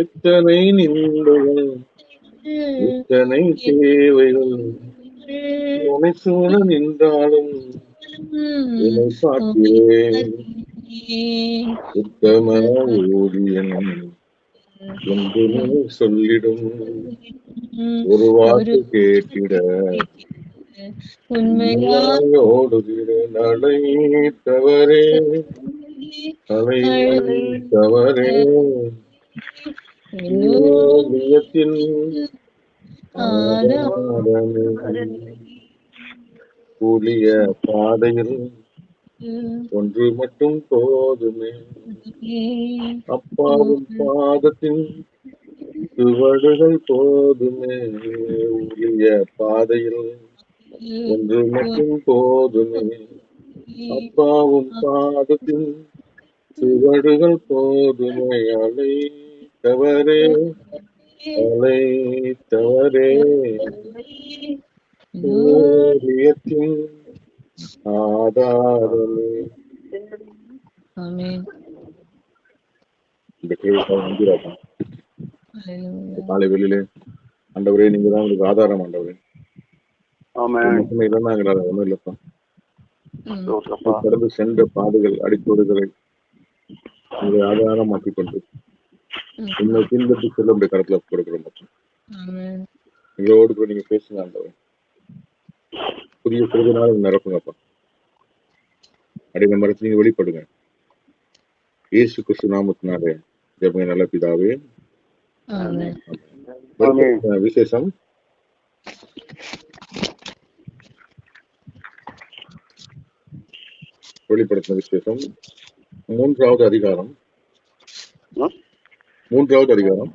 எத்தனை நின்றுகள் எத்தனை தேவைகள்? உனை சூழ நின்றாலும் உன்னை பார்க்கிறேன். உத்தம ஊழியன் என்று சொல்லிடும். ஒரு வார்த்தை கேட்டிட. உண்மையா ஓடுகிற நடை தவறே தலை தவறே ஆதாரமே. கூலிய பாதையில் ஒன்று மட்டும் போதுமே. அப்பாவும் பாதத்தின் சுவடுகள் போதுமே. ஊழிய பாதையில் ஒன்று மட்டும் போதுமே. அப்பாவும் பாதத்தின் சுவடுகள் போதுமே. அலை தவறே அலை தவறே ஊழியத்தின் ஆதாரமே. ஆமென். இந்த கேள்வி நம்பிராஜா ஹalleluya காலை வெளியிலே ஆண்டவரே நீங்க தான் உங்களுக்கு ஆதாரம் ஆண்டவரே. இல்லைன்னா எங்களால இல்லப்பா கடந்து சென்ற பாதைகள் அடிக்கோடுகளை உங்களை ஆதாரமாக்கிக் கொண்டு. ம். உண்மை பின்பற்றி செல்ல உடைய கருத்துல கொடுக்குறோம் எங்களோடு கூட நீங்க பேசுங்க ஆண்டவரே. புதிய சிறுதினால் நிரப்புங்கப்பா அடிமை மரத்து நீங்க வெளிப்படுங்க. இயேசு கிறிஸ்து நாமத்தினாலே ஜெபங்க நல்ல பிதாவே. விசேஷம்? வெளிப்படுத்தின விசேஷம். மூன்றாவது அதிகாரம்? மூன்றாவது அதிகாரம்.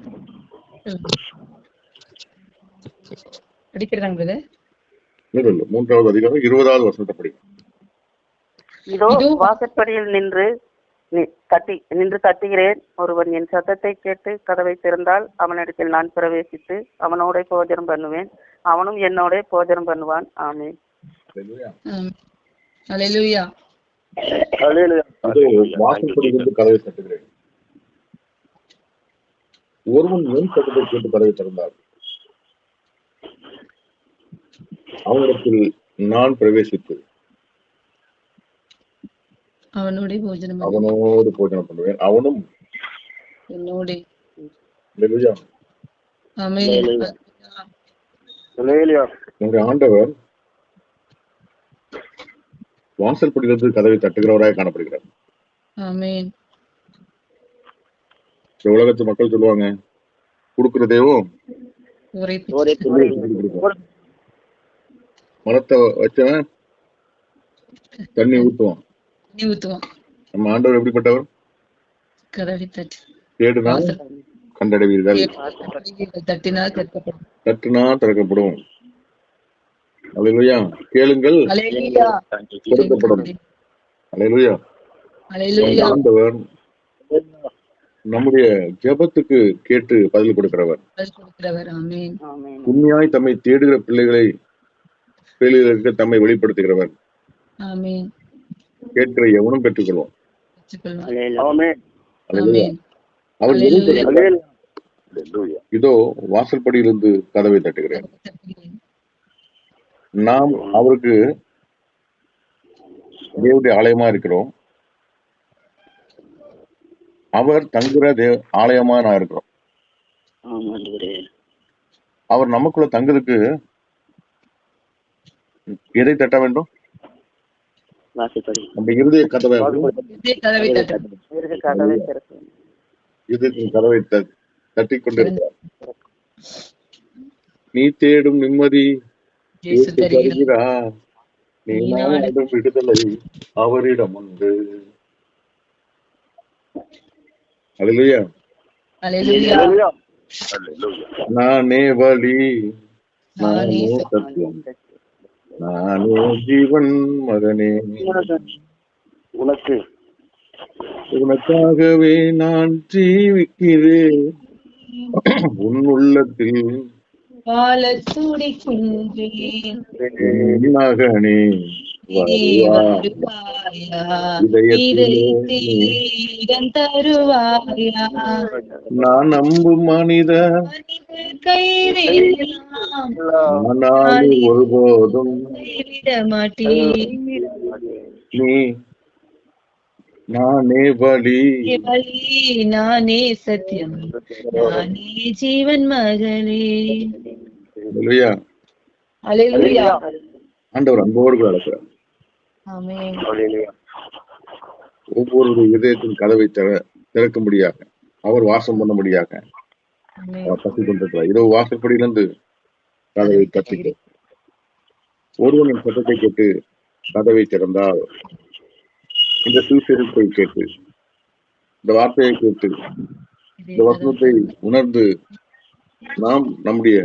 படிக்கிறதாங்க மூன்றாவது அதிகாரம் இருபதாவது வருஷத்தை படிக்கும் இதோ வாசற்படியில் நின்று தட்டி நின்று தட்டுகிறேன் ஒருவன் என் சத்தத்தை கேட்டு கதவை திறந்தால் அவனிடத்தில் நான் பிரவேசித்து அவனோட போஜனம் பண்ணுவேன். அவனும் என்னோட போஜனம் பண்ணுவான். ஹalleluya. வாசற்படியிலிருந்து கதவை தட்டுகிறேன் ஒருவன் என் சத்தத்தை கேட்டு கதவை திறந்தார். அவனிடத்தில் நான் பிரவேசித்து அவனோட போஜனம். அவனோடு போஜனம் பண்ணுவேன். அவனும் என்னோட. ஆண்டவர் வாசல் படியிலிருந்து கதவை தட்டுகிறவராய் காணப்படுகிறார். ஆமென். இந்த உலகத்து மக்கள் சொல்லுவாங்க கொடுக்கிற தெய்வம் ஒரே ஒரே பிச்சை. ஒரே கொடுக்கும். மரத்தை வச்சவன் தண்ணி ஊத்துவான். நம்ம ஆண்டவர் எப்படிப்பட்டவர்? தேடுனா கண்டடைவீர்கள். தட்டினா திறக்கப்படும். அல்லேலூயா கேளுங்கள். கொடுக்கப்படும். அல்லேலூயா ஹalleluya. ஆண்டவர் நம்முடைய ஜெபத்துக்கு கேட்டு பதில் கொடுக்கிறவர். பதில் கொடுக்கிறவர் ஆமென். ஆமென். உண்மையாய் தம்மை தேடுகிற பிள்ளைகளை பிள்ளைகளுக்கு தம்மை வெளிப்படுத்துகிறவர். ஆமென். கேட்கிற எவனும் ஆமென். அவர். இதோ வாசற்படியிலிருந்து கதவை தட்டுகிறேன். நாம் அவருக்கு தேவனுடைய ஆலயமா இருக்கிறோம். அவர் தங்குற தேவ ஆலயமா நான் இருக்கிறோம். அவர் நமக்குள்ள தங்குறதுக்கு எதை தட்ட வேண்டும். நம்ம இருதய கதவை இதே கதவை தட்டு. கொண்டிருக்கிறார் நீ தேடும் நிம்மதி. நீ நீ நாடும் விடுதலை அவரிடம் உண்டு ஹalleluya. நானே வழி நானே சத்தியம். நானே ஜீவன் மகனே. உனக்கு. உனக்காகவே நான் ஜீவிக்கிறேன். உன் உள்ளத்தில் வாழ துடிக்கின்றேன். மகனே. நான் நம்பும் ஆனால் ஒருபோதும் நீ நானே வழி. நானே சத்தியம். நானே ஜீவன் மகளே இல்லையா அலையா ஆண்டவர் அன்போடு அழைக்கிறார். ஆமென். ஒவ்வொரு இதயத்தின் கதவை திற திறக்கும்படியாக அவர் வாசம் ஆமென். அவர் கத்திக் கொண்டிருக்கிறார். இரவு வாசற்படியிலிருந்து கதவை கத்திக்க ஒருவனின் சத்தத்தை கேட்டு கதவை திறந்தால் இந்த சுவிசேஷத்தை கேட்டு இந்த வார்த்தையை கேட்டு இந்த வசனத்தை உணர்ந்து நாம் நம்முடைய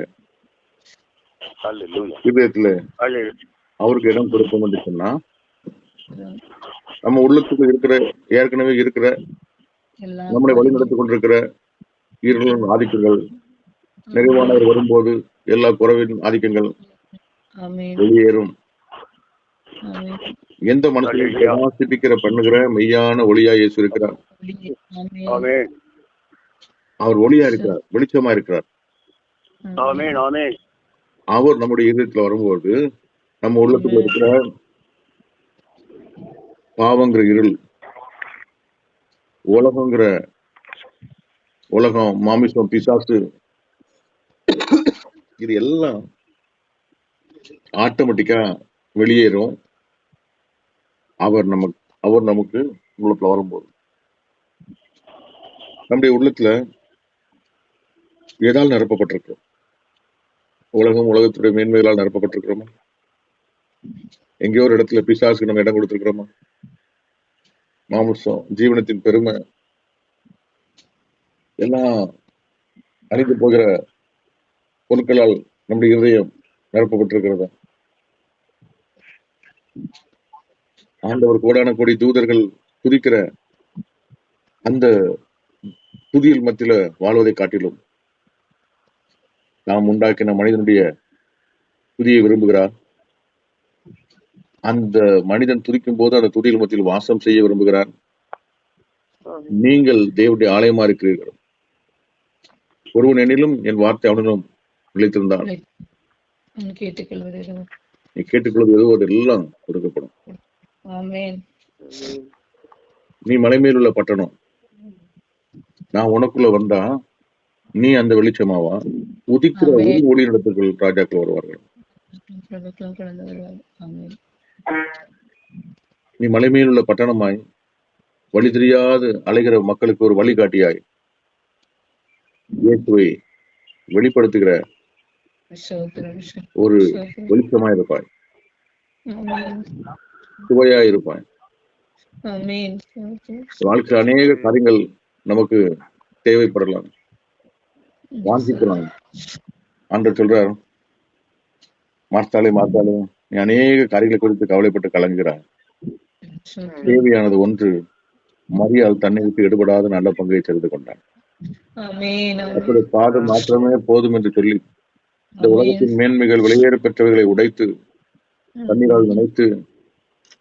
இதயத்துல அவருக்கு இடம் கொடுப்போம் என்று சொன்னா நம்ம உள்ளத்துக்குள்ள இருக்கிற ஏற்கனவே இருக்கிற எல்லாம் நம்மளை வழிநடத்தி கொண்டிருக்கிற ஈரலின் ஆதிக்கங்கள் நிறைவானவர் வரும்போது எல்லா குறைவின் ஆதிக்கங்கள் ஆமென். வெளியேறும். எந்த மனசிலும் பிரகாசிப்பிக்கிற பண்ணுகிற மெய்யான ஒளியா இயேசு இருக்கிறார். ஆமென். அவர் ஒளியா இருக்கிறார் வெளிச்சமா இருக்கிறார். அவர் நம்முடைய இதயத்துல வரும்போது நம்ம உள்ளத்துக்குள்ள இருக்கிற பாவங்கிற இருள் உலகங்கிற உலகம் மாமிசம் பிசாசு இது எல்லாம் ஆட்டோமேட்டிக்கா வெளியேறும். அவர் நமக்கு அவர் நமக்கு உள்ளத்துல வரும்போது. நம்முடைய உள்ளத்துல எதால் நிரப்பப்பட்டிருக்கிறோம் உலகம் உலகத்துடைய மேன்மைகளால் நிரப்பப்பட்டிருக்கிறோமா? எங்கேயோ ஒரு இடத்துல பிசாசுக்கு நம்ம இடம் கொடுத்திருக்கிறோமா? மாமுசம் ஜீவனத்தின் பெருமை. எல்லாம் அழிந்து போகிற பொருட்களால் நம்முடைய இருதயம் நிரப்பப்பட்டிருக்கிறதா. ஆண்டவர் கோடான கோடி தூதர்கள் துதிக்கிற அந்த துதியில் மத்தியில வாழ்வதை காட்டிலும் நாம் உண்டாக்கின மனிதனுடைய துதியை விரும்புகிறார். அந்த மனிதன் துதிக்கும் போது அந்த துதியில் மத்தியில் வாசம் செய்ய விரும்புகிறார். நீங்கள் தேவனுடைய ஆலயமா இருக்கிறீர்கள். ஒருவன் எனிலும் என் வார்த்தை அவனிலும் நிலைத்திருந்தான் நீ கேட்டுக்கொள்வது எதுவோ அதெல்லாம் கொடுக்கப்படும். நீ மலை மேல் உள்ள பட்டணம். நான் உனக்குள்ள வந்தா நீ அந்த வெளிச்சமாவா? உதிக்கிற ஒளி நடத்துகள் ராஜாக்கள் வருவார்கள் பிரபுக்களும் கடந்து வருவார் ஆமென் நீ மலை மேல் உள்ள பட்டணமாய் வழி தெரியாது அலைகிற மக்களுக்கு ஒரு வழிகாட்டியாய் இயேசுவை வெளிப்படுத்துகிற ஒரு. வெளிச்சமாய் இருப்பாய் சுவையாய் இருப்பாய். வாழ்க்கையில் அநேக காரியங்கள் நமக்கு தேவைப்படலாம் வாஞ்சிக்கலாம் ஆண்டவர் சொல்றார் மார்த்தாலே மார்த்தாலே நீ அநேக காரியங்களை குறித்து கவலைப்பட்டு கலங்குகிறாய் சோத்திரம். தேவையானது ஒன்று மரியாள் தன்னை விட்டு எடுபடாத நல்ல பங்கை தெரிந்து கொண்டான். அப்படி பாதம் மாத்திரமே போதும் என்று சொல்லி இந்த உலகத்தின் மேன்மைகள் வெளியேற பெற்றவைகளை உடைத்து தண்ணீரால் நினைத்து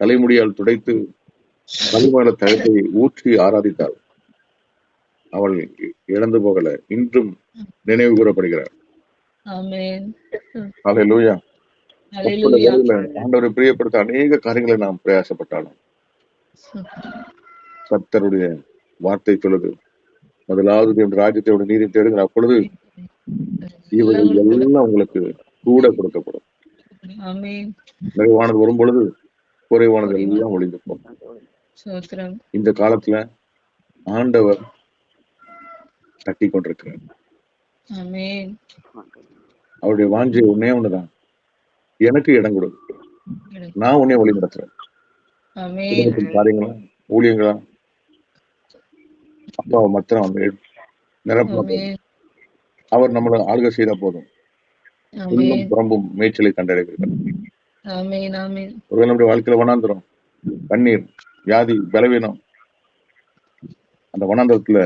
தலைமுடியால் துடைத்து களிமண தகத்தை ஊற்றி ஆராதித்தாள். அவள் இழந்து போகல இன்றும் நினைவு கூறப்படுகிறார் ஆண்டவரை பிரியப்படுத்த அநேக காரியங்களை நாம் பிரயாசப்பட்டாலும். கர்த்தருடைய வார்த்தை சொல்லுது. முதலாவது என் ராஜ்யத்தை நீதி தேடுகிற அப்பொழுது இவைகள் எல்லாம் உங்களுக்கு கூட கொடுக்கப்படும். நிறைவானது வரும் பொழுது குறைவானது. எல்லாம் ஒளிந்து போகும். இந்த காலத்துல ஆண்டவர் தட்டி கொண்டிருக்கிறார் அவருடைய வாஞ்சை ஒன்னே ஒண்ணுதான். எனக்கு இடம் கொடு. நான் உன்னை வழி நடத்துறேன். காரியங்களா ஊழியங்களா? அப்பாவை மாத்திரம் நிரப்ப அவர் நம்மளை ஆளுகை செய்தா போதும். புறம்பும் மேய்ச்சலை ஆமென் ஒருவேளை நம்முடைய வாழ்க்கையில வனாந்திரம் கண்ணீர் வியாதி பலவீனம் அந்த வனாந்திரத்துல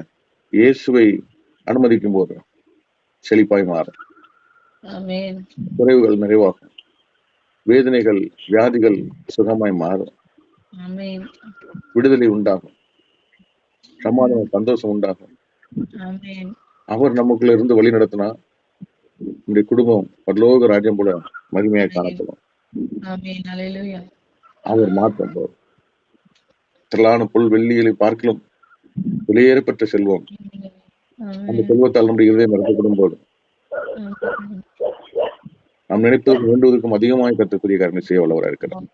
இயேசுவை அனுமதிக்கும் போது செழிப்பாய் மாறும். குறைவுகள் நிறைவாகும். வேதனைகள் வியாதிகள் சுகமாய் மாறும். விடுதலை உண்டாகும். சமாதானம் சந்தோஷம் உண்டாகும். அவர் நமக்குள்ள இருந்து வழி நடத்தினா நம்முடைய குடும்பம் பரலோக ராஜ்யம் போல மகிமையாக காணப்படும். அவர் மாற்றம் போர் திரளான புல் வெள்ளிகளை பார்க்கலாம் வெளியேறப்பட்ட செல்வம். அந்த செல்வத்தால் நம்முடைய இருதயம் நிரப்பப்படும் போது நாம் நினைப்பதற்கு வேண்டுவதற்கும் அதிகமாக கத்தக்கூடிய காரணம் செய்ய வல்லவராக இருக்கிறார்.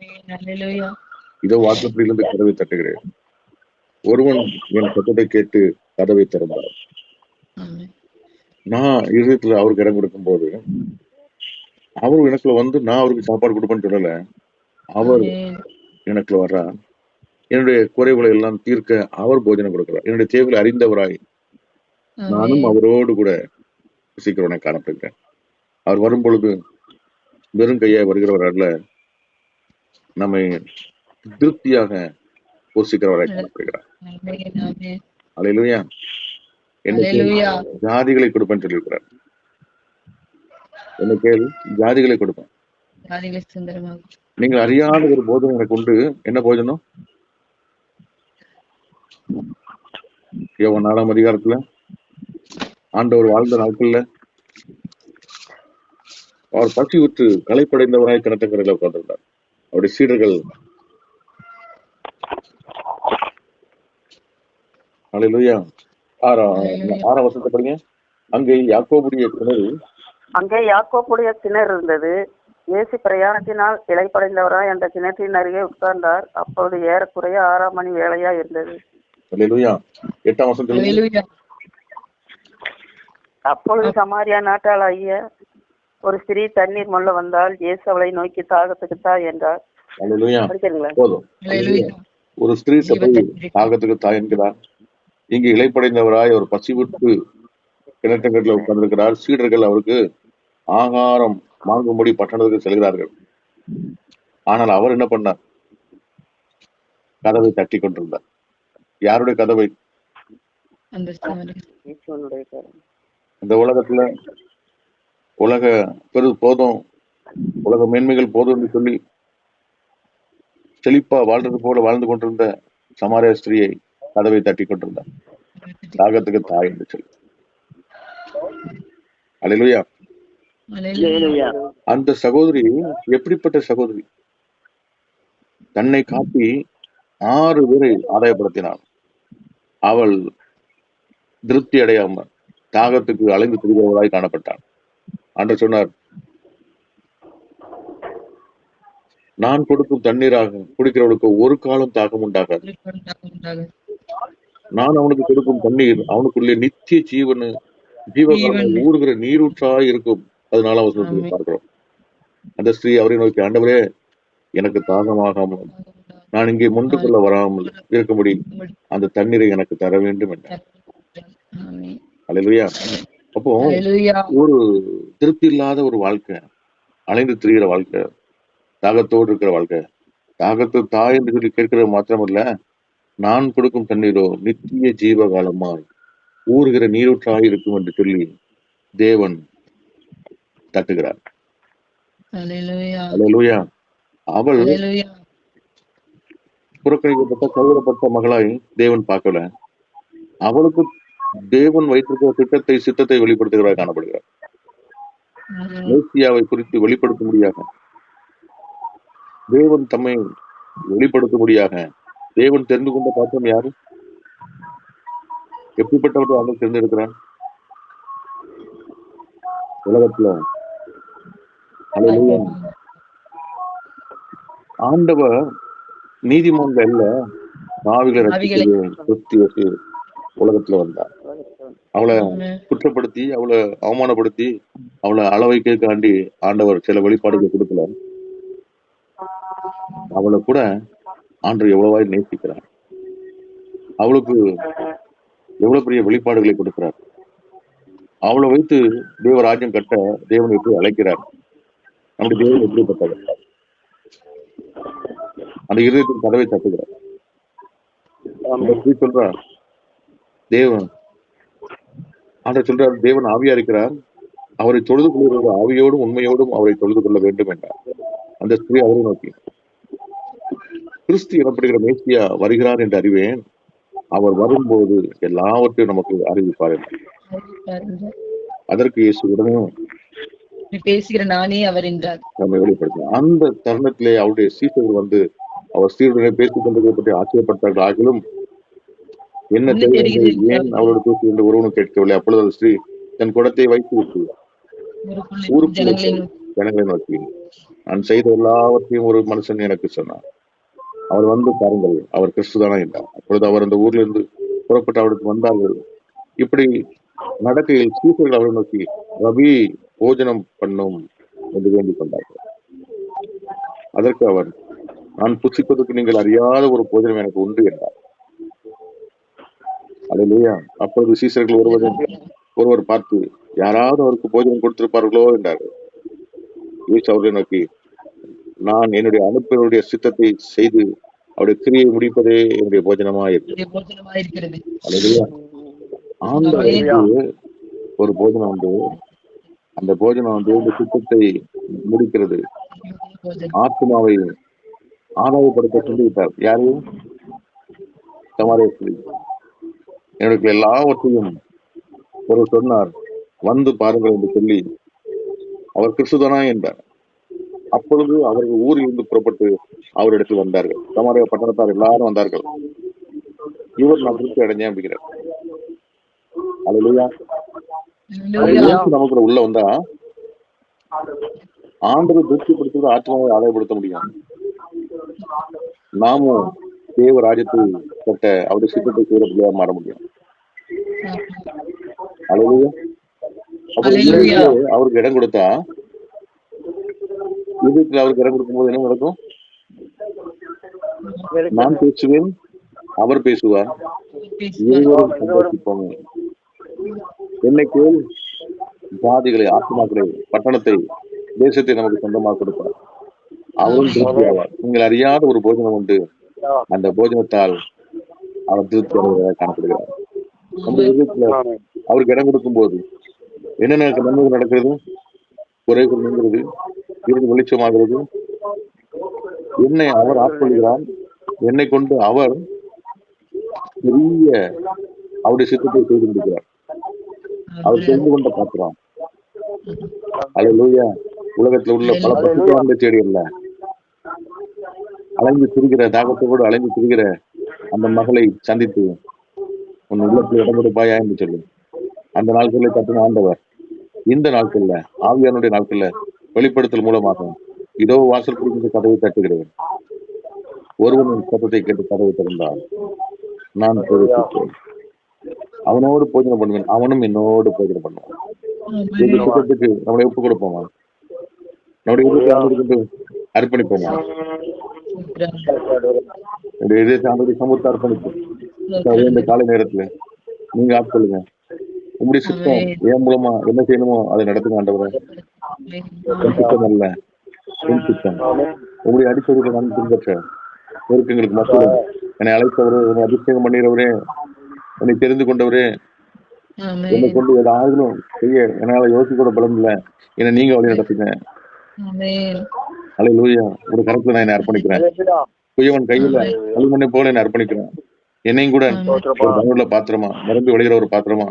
இதோ வாசப்படியிலிருந்து கதவை தட்டுகிறேன். ஒருவன் என் சத்தத்தை கேட்டு கதவை திறந்தார். நான் இருதயத்துல அவருக்கு இடம் கொடுக்கும் போது அவர் எனக்குள்ள வந்து நான் அவருக்கு சாப்பாடு கொடுப்பேன்னு சொல்லல. அவர் எனக்குள்ள வர்றார். என்னுடைய குறைகளை எல்லாம் தீர்க்க அவர் போஜனம் கொடுக்கிறார். என்னுடைய தேவைகளை அறிந்தவராய் நானும் அவரோடு கூட சீக்கிரம் காணப்படுகிறேன். அவர் வரும் பொழுது வெறும் கையாய் வருகிறவர் அல்ல நம்மை திருப்தியாக போஷிக்கிறவராய் காணப்படுகிறார். அலையிலுயா. ஜாதிகளை கொடுப்பேன்னு சொல்லியிருக்கிறார். என்ன கேள். ஜாதிகளை கொடுப்பேன். நீங்கள் அறியாத ஒரு போதனை எனக்கு உண்டு. என்ன போஜனம்? யோவான் நாலாம் அதிகாரத்துல ஆண்டவர் வாழ்ந்த நாட்கள்ல அவர் பசி விட்டு களைப்படைந்தவராய் கிணத்தங்கரையில உட்கார்ந்திருந்தார். அவருடைய சீடர்கள் அலையிலுயா ஆறாம். ஆறாம் படிங்க. அங்கே யாக்கோபுடைய கிணறு அங்கே யாக்கோப்புடைய கிணறு இருந்தது. இயேசு பிரயாணத்தினால் இலைப்படைந்தவராய் அந்த கிணற்றின் அருகே உட்கார்ந்தார். அப்பொழுது ஏறக்குறைய ஆறாம் மணி வேளையா இருந்தது. எட்டாம் அப்பொழுது சமாரியா நாட்டாளாகிய ஒரு ஸ்திரீ தண்ணீர் மொள்ள வந்தால் இயேசு அவளை நோக்கி தாகத்துக்கு தா என்றார். ஒரு ஸ்திரீ சபை தாகத்துக்கு தாய் என்கிறார். இங்கு இலைப்படைந்தவராய் அவர் பசி விட்டு கிணற்றங்கட்டில் உட்கார்ந்திருக்கிறார். சீடர்கள் அவருக்கு ஆகாரம் வாங்கும்படி பட்டணத்துக்கு செல்கிறார்கள். ஆனால் அவர் என்ன பண்ணார்? கதவை தட்டி கொண்டிருந்தார். யாருடைய கதவை. இந்த உலகத்துல உலக பெரு போதும் உலக மேன்மைகள் போதும் என்று சொல்லி செழிப்பா வாழ்றது போல வாழ்ந்து கொண்டிருந்த சமாரிய ஸ்திரியை கதவை தட்டி கொண்டிருந்தார். தாகத்துக்கு தாய் என்று சொல்லி. அலையிலுயா. அந்த சகோதரி எப்படிப்பட்ட சகோதரி? தன்னை காட்டி ஆறு பேரை ஆதாயப்படுத்தினாள் அவள் திருப்தி அடையாம தாகத்துக்கு அலைந்து திரிகிறவராய் காணப்பட்டாள். அன்று சொன்னார் நான் கொடுக்கும் தண்ணீராக குடிக்கிறவனுக்கு ஒரு காலம் தாகம் உண்டாகாது. உண்டாக நான் அவனுக்கு கொடுக்கும் தண்ணீர் அவனுக்குள்ளே நித்திய ஜீவனு ஜீவகாலம் ஜீவன். ஊறுகிற நீரூற்றாய் இருக்கும். அதனால ஆமென். பார்க்கிறோம். அந்த ஸ்திரீ அவரை நோக்கி ஆண்டவரே எனக்கு தாகமாகாமல் நான் இங்கே முண்டு கொள்ள வராமல் இருக்கும்படி அந்த தண்ணீரை எனக்கு தர வேண்டும் என்றார். அல்லையா அப்போ ஒரு திருப்தி இல்லாத ஒரு வாழ்க்கை அலைந்து திரிகிற வாழ்க்கை தாகத்தோடு இருக்கிற வாழ்க்கை. தாகத்து தாய் என்று சொல்லி கேட்கிறது மாத்திரமல்ல நான் கொடுக்கும் தண்ணீரோ நித்திய ஜீவகாலமாய் ஊறுகிற நீரூற்றாய் இருக்கும் என்று சொல்லி தேவன் தட்டுகிறார். அவள் புறக்கணிக்கப்பட்ட கைவிடப்பட்ட மகளாய் தேவன் பார்க்கல. அவளுக்கு தேவன் வைத்திருக்கிற திட்டத்தை சித்தத்தை வெளிப்படுத்துகிறவராய் காணப்படுகிறார். மேசியாவை குறித்து வெளிப்படுத்தும்படியாக தேவன் தம்மை வெளிப்படுத்தும்படியாக தேவன் தெரிந்து கொண்ட பாத்திரம் யாரு? எப்படிப்பட்டவர்கள் அவர் தெரிந்திருக்கிறார்? உலகத்துல. ஆண்டவர் நீதிமன்றம் இல்ல பாவிகளை பாவிகளை. உலகத்துல வந்தார் அவளை. குற்றப்படுத்தி அவளை அவமானப்படுத்தி அவளை அளவைக்காண்டி ஆண்டவர் சில வெளிப்பாடுகளை கொடுக்கல. அவளை கூட ஆண்டவர் எவ்வளவாய் நேசிக்கிறார். அவளுக்கு எவ்வளவு பெரிய வெளிப்பாடுகளை கொடுக்கிறார். அவளை வைத்து தேவராஜ்யம் கட்ட தேவன் எப்படி அழைக்கிறார். நம்முடைய தேவன் எப்படிப்பட்டவர்? அந்த இருதயத்தின் கதவை தட்டுகிறார். அந்த ஸ்திரீ சொல்றா தேவன். ஆண்டவர் சொல்றார் தேவன் ஆவியா இருக்கிறார் அவரை தொழுது கொள்கிற ஆவியோடும் உண்மையோடும் அவரை தொழுது கொள்ள வேண்டும் என்றார். அந்த ஸ்திரீ அவரை நோக்கி கிறிஸ்து எனப்படுகிற மேசியா வருகிறார் என்று அறிவேன். அவர் வரும்போது எல்லாவற்றையும் நமக்கு அறிவிப்பார். அதற்கு இயேசு உடனே பேசுகிற நானே அவர் என்றார். நம்மை வெளிப்படுத்தினார். அந்த தருணத்திலே அவருடைய சீசர்கள் வந்து அவர் ஸ்திரீயுடனே பேசிக் பற்றி ஆச்சரியப்பட்டார்கள் ஆகிலும் என்ன தெரிகிறது ஏன் அவரோடு பேசி என்று ஒருவனும் கேட்கவில்லை? அப்பொழுது அந்த ஸ்திரீ தன் குடத்தை வைத்து விட்டு ஊருக்குள்ளே ஊருக்கு ஜனங்களை நோக்கி. நான் செய்த எல்லாவற்றையும் ஒரு மனுஷன் எனக்கு சொன்னார். அவர் வந்து பாருங்கள் அவர் கிறிஸ்துதானா என்றார். அப்பொழுது அவர் அந்த ஊர்ல இருந்து புறப்பட்டு அவருக்கு வந்தார்கள். இப்படி நடக்கையில் சீசர்கள் அவரை நோக்கி ரவி போஜனம் பண்ணும் என்று வேண்டிக் கொண்டார்கள். அதற்கு அவர் நான் புசிப்பதற்கு நீங்கள் அறியாத ஒரு போஜனம் எனக்கு உண்டு என்றார். அல்லேலூயா அப்பொழுது சீசர்கள் ஒருவர் ஒருவர் பார்த்து யாராவது அவருக்கு போஜனம் கொடுத்திருப்பார்களோ? என்றார்கள் இயேசு அவர்களை நோக்கி நான் என்னுடைய அனுப்பவருடைய சித்தத்தை செய்து அவருடைய கிரியை முடிப்பதே என்னுடைய போஜனமா இருக்கிறது. ஆண்டவருக்கு ஒரு போஜனம் உண்டு அந்த போஜனம் வந்து இந்த சித்தத்தை முடிக்கிறது. ஆத்மாவை ஆதாயப்படுத்த சொல்லி விட்டார் யாரு? சமாரிய எனக்கு எல்லாவற்றையும் ஒரு சொன்னார். வந்து பாருங்கள் என்று சொல்லி அவர் கிறிஸ்துதனா என்றார். அப்பொழுது அவர்கள் ஊரில் இருந்து புறப்பட்டு அவரிடத்தில் வந்தார்கள். சமாரிய பட்டணத்தார் எல்லாரும் வந்தார்கள். இவர் நான் திருப்தி அடைஞ்சேன் அப்படிங்கிறார். இயேசு நமக்குள்ள உள்ள வந்தா ஆண்டவர் திருப்திப்படுத்துவது ஆத்மாவை ஆதாயப்படுத்த முடியும். நாமும் தேவ ராஜ்யத்தை கட்ட அவருடைய சித்தத்தை செய்யற பிள்ளையா மாற முடியும் அலையிலேயே அப்ப அல்லேலூயா. இதயத்திலே அவருக்கு இடம் கொடுத்தா? இதயத்துல அவருக்கு இடம் கொடுக்கும்போது என்ன நடக்கும்? நான் பேசுவேன் அவர் பேசுவார். இருவரும் என்னை கேள் ஜாதிகளை ஆத்மாக்களை பட்டணத்தை தேசத்தை நமக்கு சொந்தமாக கொடுப்பார். அவரும் திருப்தி ஆவார் நீங்கள் அறியாத ஒரு போஜனம் உண்டு. அந்த போஜனத்தால் அவர் திருப்தி காணப்படுகிறார். அவருக்கு இடம் கொடுக்கும் போது என்னென்ன நன்மைகள் நடக்கிறது? குறைகள் நீங்கிறது இருந்து வெளிச்சமாகிறது. என்னை அவர் ஆட்கொள்கிறார். என்னை கொண்டு அவர் பெரிய அவருடைய சித்தத்தை செய்து முடிக்கிறார் அவர் தெரிந்து கொண்ட பாத்திரம். அல்லேலூயா உலகத்துல உள்ள பல பசுத்தாண்ட செடி அல்ல. அலைந்து திரிகிற தாகத்தோடு அலைந்து திரிகிற அந்த மகளை சந்தித்து உன் உள்ளத்தில் இடம் கொடுப்பாயா என்று சொல்லு அந்த நாட்களில் கட்டின ஆண்டவர் இந்த நாட்கள்ல ஆவியானுடைய நாட்கள்ல வெளிப்படுத்தல் மூலமாக இதோ வாசல் குறிப்பிட்ட கதவை தட்டுகிறேன். ஒருவன் சத்தத்தை கேட்டு கதவை திறந்தார். நான் அவனோடு போஜனம் பண்ணுவேன். அவனும் என்னோடு போஜனம் பண்ணுவான். சுத்தத்துக்கு நம்மளை ஒப்பு கொடுப்போமா? நம்முடைய ஆண்டவருக்கு அர்ப்பணிப்போமா? இதயத்தை ஆண்டவருடைய சமூகத்தை அர்ப்பணிப்போம். இந்த காலை நேரத்துல நீங்க ஆட்கொள்ளுங்க உங்களுடைய சித்தம் என் மூலமா என்ன செய்யணுமோ அதை நடத்துங்க ஆண்டவரே. சித்தம் அல்ல. உன் சித்தம் உங்களுடைய அடிப்படையில் நான் பின்பற்ற. நெருக்கங்களுக்கு மத்தியில் என்னை அழைத்தவரே என்னை அபிஷேகம் பண்ணிடுறவரே என்னை தெரிந்து கொண்டவரே. என்னை கொண்டு ஏதாவது செய்ய என்னால யோசிக்க கூட பலம் இல்லை. என்னை நீங்க வழி நடத்துங்க. அலை லூயா ஒரு கருத்துல நான் என்னை அர்ப்பணிக்கிறேன். குயவன் கையில களிமண்ணை போல என்னை அர்ப்பணிக்கிறேன். என்னையும் கூட ஒரு பயனுள்ள பாத்திரமா நிரம்பி வழிகிற ஒரு பாத்திரமா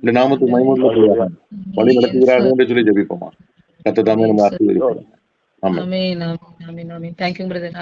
இந்த நாமத்துக்கு மைமூல வழி நடத்துகிறார்கள் என்று சொல்லி ஜெபிப்போமா? கத்த தாமே நம்ம ஆசீர்வதிப்போம் ஆமா amen amen. Amen amen thank you brother இந்த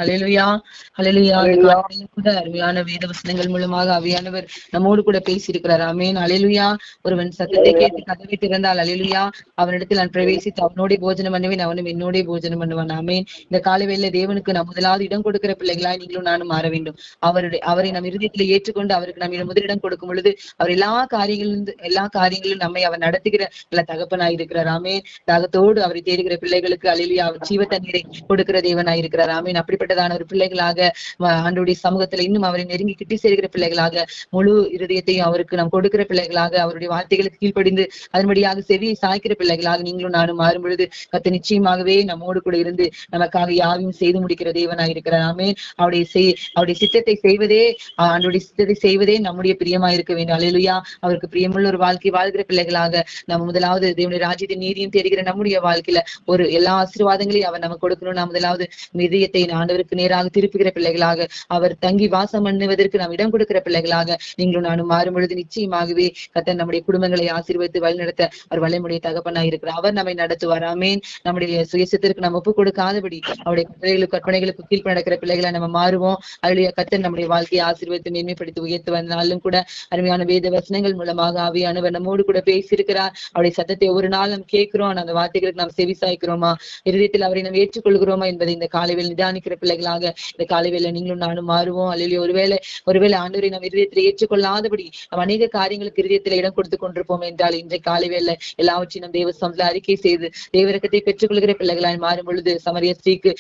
காலையில கூட அருமையான வேத வசனங்கள் மூலமாக அவியானவர் நம்மோடு கூட பேசி இருக்கிறார் ஆமென். ஹalleluya ஒருவன் சத்தத்தை கேட்டு கதவை திறந்தால் ஹalleluya அவனிடத்தில் நான் பிரவேசித்து அவனோட போஜனம் பண்ணுவேன் அவனும் என்னோட போஜனம் பண்ணுவான். ஆமென். இந்த காலை வேளையில தேவனுக்கு நாம் முதலாவது இடம் கொடுக்கிற பிள்ளைகளாய் நீங்களும் நானும் மாற வேண்டும். அவருடைய அவரை நம் இருதயத்தில் ஏற்றுக்கொண்டு அவருக்கு நாம் முதலிடம் கொடுக்கும் பொழுது அவர் எல்லா காரியங்களிலும் எல்லா காரியங்களிலும் நம்மை அவர் நடத்துகிற நல்ல தகப்பனாய் இருக்கிறார். ஆமென். தாகத்தோடு அவரை தேடுகிற பிள்ளைகளுக்கு அலையிலியா அவர் ஜீவ தண்ணீரை கொடுக்கிற தேவனாய் இருக்கிறார் ஆமீன். அப்படிப்பட்டதான ஒரு பிள்ளைகளாக வ- சமூகத்துல இன்னும் அவரை நெருங்கி கிட்டி சேர்கிற பிள்ளைகளாக முழு இருதயத்தையும் அவருக்கு நாம் கொடுக்கிற பிள்ளைகளாக அவருடைய வார்த்தைகளுக்கு கீழ்ப்படிந்து அதன்படியாக செவியை சாய்க்கிற பிள்ளைகளாக நீங்களும் நானும் மாறும் பொழுது கத்த நிச்சயமாகவே நம்மோடு கூட இருந்து நமக்காக யாவையும் செய்து முடிக்கிற தேவனாய் இருக்கிறார் ஆமீன். அவருடைய செய் அவருடைய சித்தத்தை செய்வதே ஆண்டோடைய சித்தத்தை செய்வதே நம்முடைய பிரியமா இருக்க வேண்டும். அலையிலுயா அவருக்கு பிரியமுள்ள ஒரு வாழ்க்கை வாழ்கிற பிள்ளைகளாக நம்ம முதலாவது தேவனுடைய ராஜ்யத்தின் நீதியும் தேடுகிற நம்முடைய வாழ்க்கையில ஒரு எல்லா ஆசீர்வாதங்களையும் அவர் நம்ம கொடுக்கணும் நான் முதலாவது அதாவது இதயத்தை ஆண்டவருக்கு நேராக திருப்புகிற பிள்ளைகளாக அவர் தங்கி வாசம் பண்ணுவதற்கு நாம் இடம் கொடுக்கிற பிள்ளைகளாக நீங்களும் நானும் மாறும் பொழுது நிச்சயமாகவே கத்தன் நம்முடைய குடும்பங்களை ஆசீர்வதித்து வழிநடத்த அவர் வல்லமுடைய தகப்பனாய் இருக்கிறார். அவர் நம்மை நடத்துவார். ஆமேன். நம்முடைய சுயசத்திற்கு நாம் ஒப்பு கொடுக்காதபடி அவருடைய கட்டளைகளுக்கு கற்பனைகளுக்கு கீழ் நடக்கிற பிள்ளைகளை நம்ம மாறுவோம். அதிலேயே கத்தன் நம்முடைய வாழ்க்கையை ஆசீர்வதித்து மேன்மைப்படுத்தி உயர்த்து வந்தாலும் கூட அருமையான வேத வசனங்கள் மூலமாக ஆவியானவர் நம்மோடு கூட பேசியிருக்கிறார். அவருடைய சத்தத்தை ஒரு நாள் நாம் கேட்கிறோம் அந்த வார்த்தைகளுக்கு நாம் செவி சாய்க்கிறோமா? இருதயத்தில் அவரை நாம் ஏற்றுக்கொள்கிறோமா என்பதை இந்த காலைவேல் நிதானிக்கிற பிள்ளைகளாக இந்த காலைவேல நீங்களும் நானும் மாறுவோம். அல்ல ஒருவேளை ஒருவேளை ஆண்டவரை நாம் இருதயத்தில் ஏற்றுக்கொள்ளாதபடி அநேக காரியங்களுக்கு இருதயத்தில் இடம் கொடுத்து கொண்டிருப்போம் என்றால் இன்றைய காலைவேல எல்லாவற்றையும் நம் தேவ சமத்துல அறிக்கை செய்து தேவரக்கத்தை பெற்றுக்கொள்கிற பிள்ளைகளாய் மாறும் பொழுது சமரிய ஸ்ரீக்கு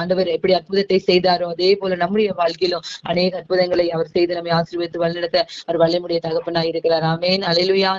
ஆண்டவர் எப்படி அற்புதத்தை செய்தாரோ அதே போல நம்முடைய வாழ்க்கையிலும் அநேக அற்புதங்களை அவர் செய்து நம்மை ஆசீர்வதித்து வழிநடத்த அவர் வல்லமுடைய தகப்பனாய் இருக்கிறார். ஆமேன். அலையிலுயா